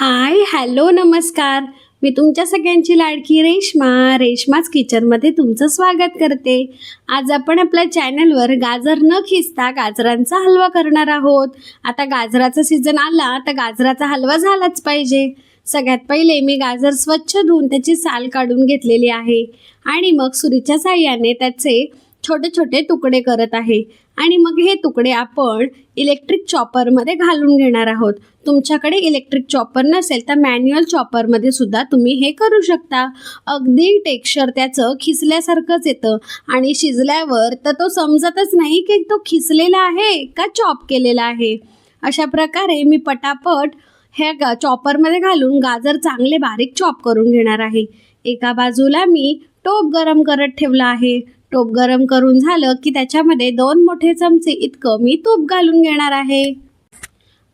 Hi hello नमस्कार. मी तुमच्या सगळ्यांची लाडकी रेश्मा रेश्माच किचनमध्ये तुमचं स्वागत करते. आज आपण आपल्या चॅनलवर गाजर न खिचता गाजरांचा हलवा करणार आहोत. आता गाजराचा सीझन आला तर गाजराचा हलवा झालाच पाहिजे. सगळ्यात पहिले मी गाजर स्वच्छ धुवून त्याची साल काढून घेतलेली आहे. आणि मग सुरीच्या साह्याने त्याचे छोटे छोटे तुकडे करत आहे. आणि मग हे तुकडे आपण इलेक्ट्रिक चॉपरमध्ये घालून घेणार आहोत. तुमच्याकडे इलेक्ट्रिक चॉपर नसेल तर मॅन्युअल चॉपरमध्ये सुद्धा तुम्ही हे करू शकता. अगदी टेक्स्चर त्याचं खिसल्यासारखंच येतं. आणि शिजल्यावर तर तो समजतच नाही की तो खिसलेला आहे का चॉप केलेला आहे. अशा प्रकारे मी पटापट ह्या गा चॉपरमध्ये घालून गाजर चांगले बारीक चॉप करून घेणार आहे. एका बाजूला मी टोप गरम करत ठेवला आहे. टोप गरम करून झालं की त्याच्यामध्ये दोन मोठे चमचे इतकं मी तूप घालून घेणार आहे.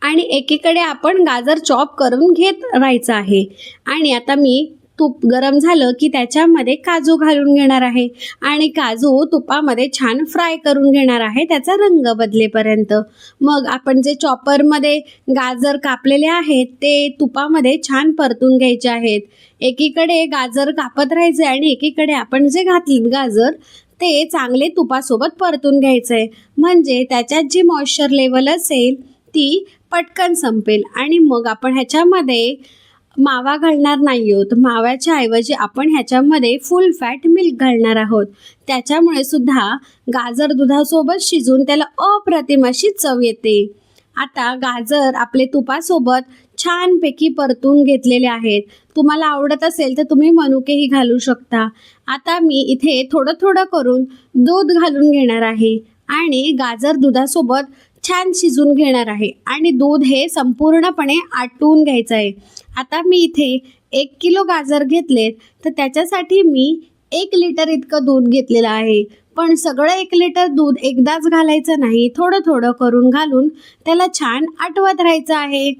आणि एकीकडे आपण गाजर चॉप करून घेत राहायचं आहे. आणि आता मी तूप गरम झालं की त्याच्यामध्ये काजू घालून घेणार आहे. आणि काजू तुपामध्ये छान फ्राय करून घेणार आहे त्याचा रंग बदलेपर्यंत. मग आपण जे चॉपरमध्ये गाजर कापलेले आहेत ते तुपामध्ये छान परतून घ्यायचे आहेत. एकीकडे गाजर कापत राहायचे आणि एकीकडे आपण जे घातले गाजर ते चांगले तुपासोबत परतून घ्यायचं आहे म्हणजे त्याच्यात जी मॉइश्चर लेवल असेल ती पटकन संपेल. आणि मग आपण ह्याच्यामध्ये मावा घालणार नाही आहोत. माव्याच्या ऐवजी आपण ह्याच्यामध्ये फुल फॅट मिल्क घालणार आहोत. त्याच्यामुळे सुद्धा गाजर दुधासोबत शिजून त्याला अप्रतिम अशी चव येते. आता गाजर आपले तुपासोबत छानपैकी परतून घेतलेले आहेत. तुम्हाला आवडत असेल तर तुम्ही मनुकेही घालू शकता. आता मी इथे थोडं थोडं करून दूध घालून घेणार आहे. आणि गाजर दुधासोबत छान शिजून घेणार आहे. आणि दूध हे संपूर्णपणे आटवून घ्यायचं आहे. आता मी इथे एक किलो गाजर घेतलेत तर त्याच्यासाठी मी एक लिटर इतकं दूध घेतलेलं आहे. पण सगळं एक लिटर दूध एकदाच घालायचं नाही. थोडं थोडं करून घालून त्याला छान आटवत राहायचं आहे.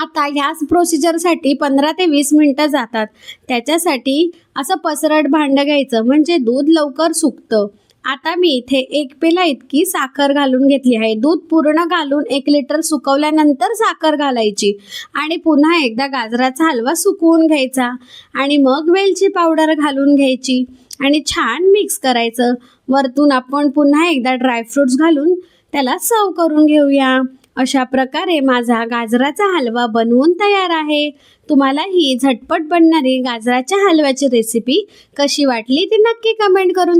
आता ह्याच प्रोसिजरसाठी पंधरा ते वीस मिनटं जातात. त्याच्यासाठी असं पसरट भांडं घ्यायचं म्हणजे दूध लवकर सुकतं. आता मी इथे एक पेला इतकी साखर घालून घेतली आहे. दूध पूर्ण घालून एक लिटर सुकवल्यानंतर साखर घालायची. आणि पुन्हा एकदा गाजराचा हलवा सुकवून घ्यायचा. आणि मग वेलची पावडर घालून घ्यायची. आणि छान मिक्स करायचं. वरतून आपण पुन्हा एकदा ड्रायफ्रुट्स घालून त्याला सर्व करून घेऊया. अशा प्रकारे माझा गाजराचा हलवा बनवून तयार आहे. तुम्हाला ही झटपट बनणारी गाजराच्या हलव्याची रेसिपी कशी वाटली ती नक्की कमेंट करून